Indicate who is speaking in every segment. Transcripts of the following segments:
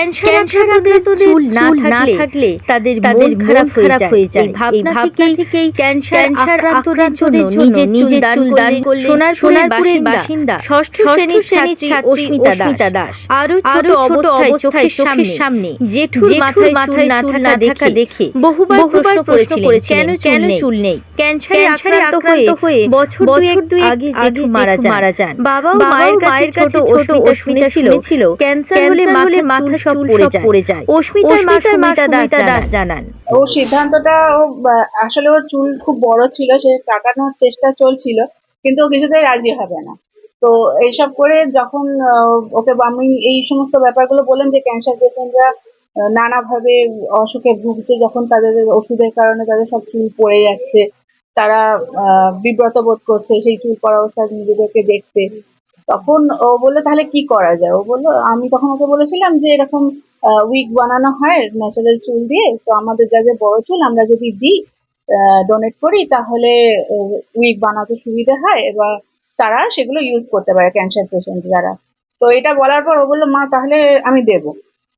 Speaker 1: Cancer চুল না থাকলে তাদের মন খারাপ হয়ে যায়। এই ভাবনা থেকেই ক্যান্সার আক্রান্তদের জন্য নিজের চুল দান করলেন সোনার সোনারপুরের বাসিন্দা ষষ্ঠ শ্রেণির ছাত্রী অস্মিতা দাস। আরও ছোট অবস্থায় চোখের সামনে। জেঠুর মাথায় মাথায় না থাকা দেখে বহুবার প্রশ্ন করেছিলেন কেন কেন চুল নেই? ক্যান্সারে আক্রান্ত হয়ে বছর দুয়েক আগে জেঠু মারা যান। বাবা ও মায়ের কাছে ছোট অস্মিতা শুনেছিল ক্যান্সার হলে মাথা সব পড়ে যায়। অস্মিতার মা সুমিতা দাস জানান।
Speaker 2: ওর সিদ্ধান্তটা ও আসলে ওর চুল খুব বড় ছিল সে কাটানোর চেষ্টা চলছিল কিন্তু ও কিছুতেই রাজি হবে না। তো এইসব করে যখন আহ, ওকে বা- আমি এই সমস্ত ব্যাপারগুলো বললাম যে ক্যান্সার পেশেন্টরা নানাভাবে অসুখে ভুগছে যখন তাদের ওষুধের কারণে তাদের সব চুল পড়ে যাচ্ছে তারা আহ, বিব্রত বোধ করছে সেই চুল পড়া অবস্থায় নিজেদেরকে দেখতে। তখন ও বলল, তাহলে কি করা যায়? ও বলল, আমি তখন ওকে বলেছিলাম যে এরকম উইক বানানো হয় ন্যাচারাল চুল দিয়ে, তো আমাদের যাদের বড় চুল আমরা যদি দিই ডোনেট করি, তাহলে উইক বানাতে সুবিধা হয় এবার তারা সেগুলো ইউজ করতে পারে ক্যান্সার পেশেন্ট যারা। তো এটা বলার পর ও বলল, মা, তাহলে আমি দেবো।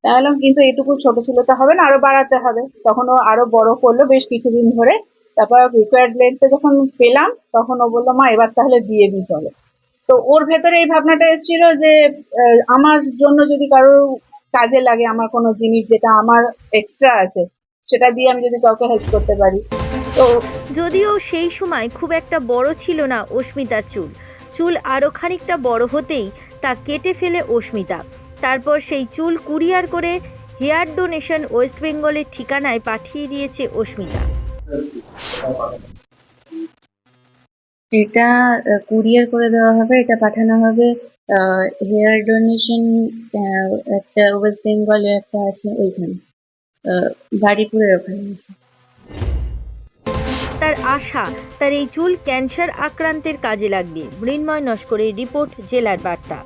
Speaker 2: বললাম, কিন্তু এটুকু ছোট ছিল তো হবে না, আরও বাড়াতে হবে। তখন ও আরও বড় করল বেশ কিছুদিন ধরে। তারপর রিকোয়ার্ড লেন্থে যখন পেলাম, তখন ও বলল, মা, এবার তাহলে দিয়ে দিই চলো। তো ওর ভেতরে এই ভাবনাটা এসেছিল যে আমার জন্য যদি কারও কাজে লাগে, আমার কোনো জিনিস যেটা আমার এক্সট্রা আছে, সেটা দিয়ে আমি যদি কাউকে হেল্প করতে পারি। তো
Speaker 1: যদিও সেই সময় খুব একটা বড় ছিল না অস্মিতার চুল। চুল আরও খানিকটা বড় হতেই তা কেটে ফেলে অস্মিতা। তারপর সেই চুল কুরিয়ার করে হেয়ার ডোনেশন ওয়েস্ট বেঙ্গলের ঠিকানায় পাঠিয়ে দিয়েছে অস্মিতা।
Speaker 3: এটা কুরিয়ার করে দেওয়া হবে, এটা পাঠানো হবে হেয়ার ডোনেশন একটা ওয়েস্ট বেঙ্গলের একটা আছে ওইখানে বাড়িপুরের ওখানে আছে।
Speaker 1: তার আশা, তার এই চুল ক্যান্সার আক্রান্তের কাজে লাগবে। মৃন্ময় নস্করের রিপোর্ট, জেলার বার্তা।